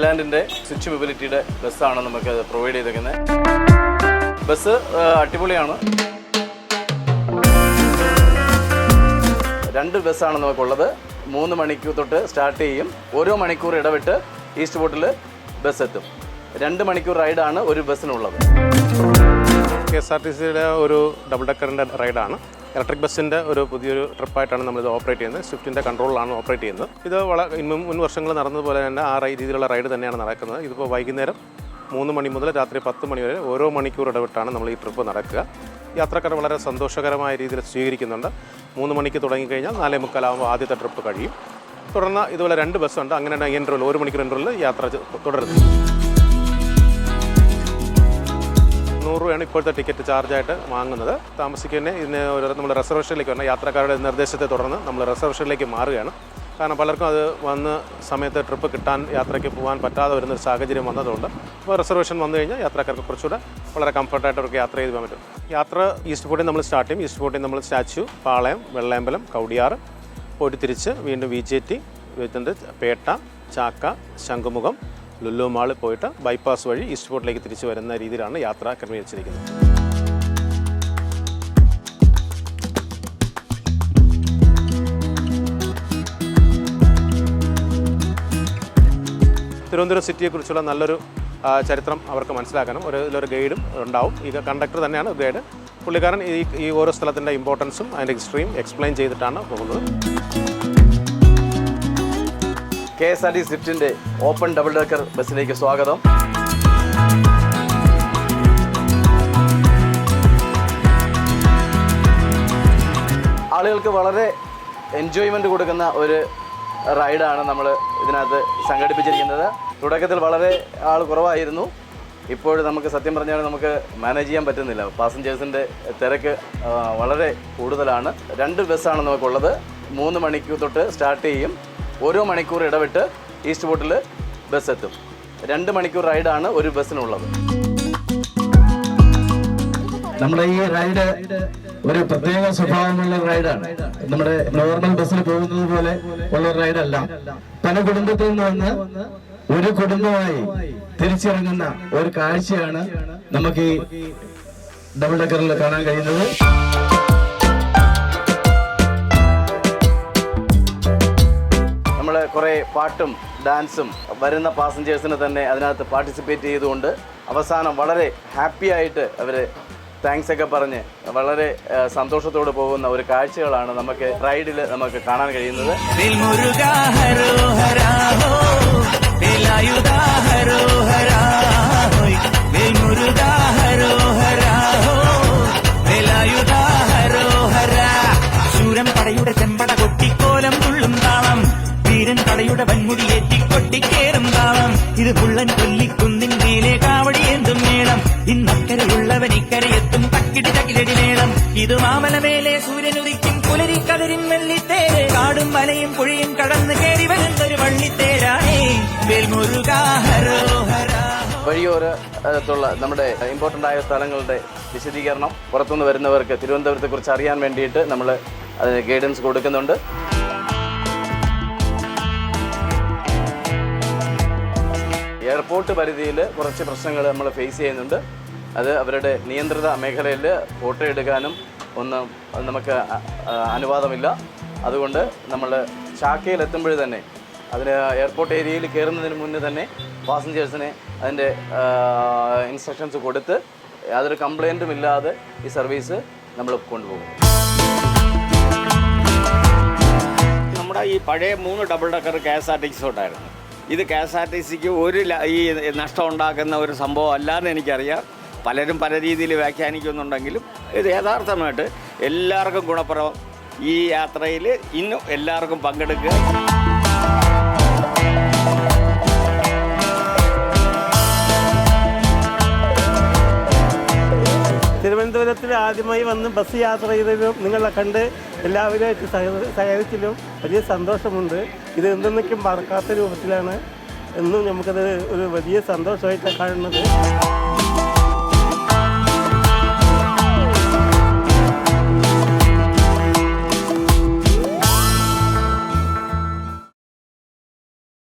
ഹൈലാൻഡിന്റെ switch മൊബിലിറ്റിയുടെ ബസ്സാണ് നമുക്ക് provide ചെയ്തേക്കുന്നത്. ബസ് അടിപൊളിയാണ്. രണ്ട് ബസ്സാണ് നമുക്കുള്ളത്. മൂന്ന് മണിക്കൂർ തൊട്ട് സ്റ്റാർട്ട് ചെയ്യും. ഓരോ മണിക്കൂർ ഇടവിട്ട് ഈസ്റ്റ് ബോട്ടിൽ ബസ് എത്തും. രണ്ട് മണിക്കൂർ റൈഡാണ് ഒരു ബസ്സിനുള്ളത്. കെ എസ് ആർ ടി സിയുടെ ഒരു ഡബിൾ ഡെക്കറിന്റെ റൈഡാണ് ഇലക്ട്രിക് ബസ്സിന്റെ ഒരു പുതിയൊരു ട്രിപ്പായിട്ടാണ് നമ്മളിത് ഓപ്പറേറ്റ് ചെയ്യുന്നത്. സ്വിഫ്റ്റിന്റെ കൺട്രോളിലാണ് ഓപ്പറേറ്റ് ചെയ്യുന്നത്. ഇത് വളരെ മുൻ വർഷങ്ങൾ നടന്നതുപോലെ തന്നെ ആ രീതിയിലുള്ള റൈഡ് തന്നെയാണ് നടക്കുന്നത്. ഇതിപ്പോൾ വൈകുന്നേരം മൂന്ന് മണി മുതൽ രാത്രി പത്ത് മണി വരെ ഓരോ മണിക്കൂർ ഇടവിട്ടാണ് നമ്മൾ ഈ ട്രിപ്പ് നടക്കുക. യാത്രക്കാർ വളരെ സന്തോഷകരമായ രീതിയിൽ സ്വീകരിക്കുന്നുണ്ട്. മൂന്ന് മണിക്ക് തുടങ്ങിക്കഴിഞ്ഞാൽ നാലേ മുക്കാലാകുമ്പോൾ ആദ്യത്തെ ട്രിപ്പ് കഴിയും. തുടർന്ന് ഇതുപോലെ രണ്ട് ബസ്സുണ്ട്. അങ്ങനെ ഇന്റർവൽ ഒരു മണിക്കൂർ ഇന്റർവലിൽ യാത്ര തുടരുന്നത് തുടരുന്നു. നൂറ് രൂപയാണ് ഇപ്പോഴത്തെ ടിക്കറ്റ് ചാർജായിട്ട് വാങ്ങുന്നത്. താമസിക്കുന്നതിന് ഇതിന് ഒരു നമ്മൾ റിസർവേഷനിലേക്ക് വരണം. യാത്രക്കാരുടെ നിർദ്ദേശത്തെ തുടർന്ന് നമ്മൾ റിസർവേഷനിലേക്ക് മാറുകയാണ്. കാരണം പലർക്കും അത് വന്ന് സമയത്ത് ട്രിപ്പ് കിട്ടാൻ യാത്രയ്ക്ക് പോകാൻ പറ്റാതെ വരുന്നൊരു സാഹചര്യം വന്നതുകൊണ്ട് അപ്പോൾ റിസർവേഷൻ വന്നു കഴിഞ്ഞാൽ യാത്രക്കാർക്ക് കുറച്ചുകൂടെ വളരെ കംഫർട്ടായിട്ട് അവർക്ക് യാത്ര ചെയ്ത് പോകാൻ പറ്റും. യാത്ര ഈസ്റ്റ് ഫോർട്ടിൽ നമ്മൾ സ്റ്റാർട്ട് ചെയ്യും. ഈസ്റ്റ് ഫോർട്ടിൽ നമ്മൾ സ്റ്റാച്ചു പാളയം വെള്ളയമ്പലം കൗടിയാറ് പോയിട്ട് തിരിച്ച് വീണ്ടും V J T Pettah Chakka Shankhumukham Lulu മാളിൽ പോയിട്ട് ബൈപ്പാസ് വഴി ഈസ്റ്റ് ഫോർട്ടിലേക്ക് തിരിച്ചു വരുന്ന രീതിയിലാണ് യാത്ര ക്രമീകരിച്ചിരിക്കുന്നത്. തിരുവനന്തപുരം സിറ്റിയെക്കുറിച്ചുള്ള നല്ലൊരു ചരിത്രം അവർക്ക് മനസ്സിലാക്കാനും ഒരു ഇതിലൊരു ഗൈഡും ഉണ്ടാവും. ഈ കണ്ടക്ടർ തന്നെയാണ് ഗൈഡ്. പുള്ളിക്കാരൻ ഈ ഈ ഓരോ സ്ഥലത്തിന്റെ ഇമ്പോർട്ടൻസും അതിന്റെ ഹിസ്റ്ററിയും എക്സ്പ്ലെയിൻ ചെയ്തിട്ടാണ് പോകുന്നത്. കെ എസ് ആർ ടി സ്വിഫ്റ്റിന്റെ ഓപ്പൺ ഡബിൾ ഡെക്കർ ബസ്സിലേക്ക് സ്വാഗതം. ആളുകൾക്ക് വളരെ എൻജോയ്മെന്റ് കൊടുക്കുന്ന ഒരു റൈഡാണ് നമ്മൾ ഇതിനകത്ത് സംഘടിപ്പിച്ചിരിക്കുന്നത്. തുടക്കത്തിൽ വളരെ ആൾ കുറവായിരുന്നു. ഇപ്പോൾ നമുക്ക് സത്യം പറഞ്ഞാൽ നമുക്ക് മാനേജ് ചെയ്യാൻ പറ്റുന്നില്ല. പാസഞ്ചേഴ്സിന്റെ തിരക്ക് വളരെ കൂടുതലാണ്. രണ്ട് ബസ്സാണ് നമുക്കുള്ളത്. മൂന്ന് മണിക്കൂർ തൊട്ട് സ്റ്റാർട്ട് ചെയ്യും. ഓരോ മണിക്കൂർ ഇടവിട്ട് ഈസ്റ്റ് ബോട്ടിൽ ബസ് എത്തും. രണ്ട് മണിക്കൂർ റൈഡാണ് ഒരു ബസ്സിനുള്ളത് നമ്മുടെ ഈ റൈഡ് ഒരു പ്രത്യേക സ്വഭാവമുള്ള റൈഡാണ് നമ്മുടെ നോർമൽ ബസ്സിൽ പോകുന്നത് പോലെ ഉള്ള റൈഡല്ല പല കുടുംബത്തിൽ നിന്ന് ഒരു കുടുംബമായി തിരിച്ചിറങ്ങുന്ന ഒരു കാഴ്ചയാണ് നമുക്ക് ഈ ഡബിൾ ഡെക്കറിൽ കാണാൻ കഴിയുന്നത്. കുറേ പാട്ടും ഡാൻസും വരുന്ന പാസഞ്ചേഴ്സിനെ തന്നെ അതിനകത്ത് പാർട്ടിസിപ്പേറ്റ് ചെയ്തുകൊണ്ട് അവസാനം വളരെ ഹാപ്പി ആയിട്ട് അവർ താങ്ക്സ് ഒക്കെ പറഞ്ഞ് വളരെ സന്തോഷത്തോടെ പോകുന്ന ഒരു കാഴ്ചകളാണ് നമുക്ക് റൈഡിൽ നമുക്ക് കാണാൻ കഴിയുന്നത്. ഹരോ ഹരോ പടയുടെ വൻമുടിയേറ്റി കൊട്ടിക്കേറും താളം. ഇത് പുള്ളൻ കൊല്ലിക്കുന്നിൻ മേലെ കാവടി എന്തും മേളം. ഇന്നക്കരയുള്ളവൻ ഇക്കരയെത്തും തക്കിടി തകിലടി മേളം. ഇത് മാമലമേലെ സൂര്യനുദിക്കും പുലരി കതിരും വെള്ളിത്തേര്. കാടും മലയും പുഴയും കടന്ന് കയറി വരുന്നൊരു വള്ളിത്തേരാണേ. വേൽമുരുകാ ഹരോ ഹരാ. വഴിയോരത്തുള്ള നമ്മുടെ ഇമ്പോർട്ടന്റ് ആയ സ്ഥലങ്ങളുടെ വിശദീകരണം പുറത്തുനിന്ന് വരുന്നവർക്ക് തിരുവനന്തപുരത്തെക്കുറിച്ച് അറിയാൻ വേണ്ടിയിട്ട് നമ്മൾ അതിന് ഗൈഡൻസ് കൊടുക്കുന്നുണ്ട്. എയർപോർട്ട് പരിധിയിൽ കുറച്ച് പ്രശ്നങ്ങൾ നമ്മൾ ഫേസ് ചെയ്യുന്നുണ്ട്. അത് അവരുടെ നിയന്ത്രിത മേഖലയിൽ ഫോട്ടോ എടുക്കാനും ഒന്നും നമുക്ക് അനുവാദമില്ല. അതുകൊണ്ട് നമ്മൾ ചാക്കയിൽ എത്തുമ്പോൾ തന്നെ അതിന് എയർപോർട്ട് ഏരിയയിൽ കയറുന്നതിന് മുന്നേ തന്നെ പാസഞ്ചേഴ്സിനെ അതിന്റെ ഇൻസ്ട്രക്ഷൻസ് കൊടുത്ത് യാതൊരു കംപ്ലൈന്റും ഇല്ലാതെ ഈ സർവീസ് നമ്മൾ കൊണ്ടുപോകും. നമ്മുടെ ഈ പഴയ മൂന്ന് double decker K S R T C ഉണ്ടായിരുന്നു. ഇത് കെ എസ് ആർ ടി സിക്ക് ഒരു ഈ നഷ്ടം ഉണ്ടാക്കുന്ന ഒരു സംഭവം അല്ലാന്ന് എനിക്കറിയാം. പലരും പല രീതിയിൽ വ്യാഖ്യാനിക്കുന്നുണ്ടെങ്കിലും ഇത് യഥാർത്ഥമായിട്ട് എല്ലാവർക്കും ഗുണപ്രദം ഈ യാത്രയിൽ ഇന്നും എല്ലാവർക്കും പങ്കെടുക്കുക. തിരുവനന്തപുരത്തിൽ ആദ്യമായി വന്ന് ബസ് യാത്ര ചെയ്തതിലും നിങ്ങളെ കണ്ട് എല്ലാവരുമായിട്ട് സഹ- സഹകരിച്ചിലും വലിയ സന്തോഷമുണ്ട്. ഇത് എന്തെന്നൊക്കെ മറക്കാത്ത രൂപത്തിലാണ് എന്നും നമുക്കത് ഒരു വലിയ സന്തോഷമായിട്ടാണ് കാണുന്നത്.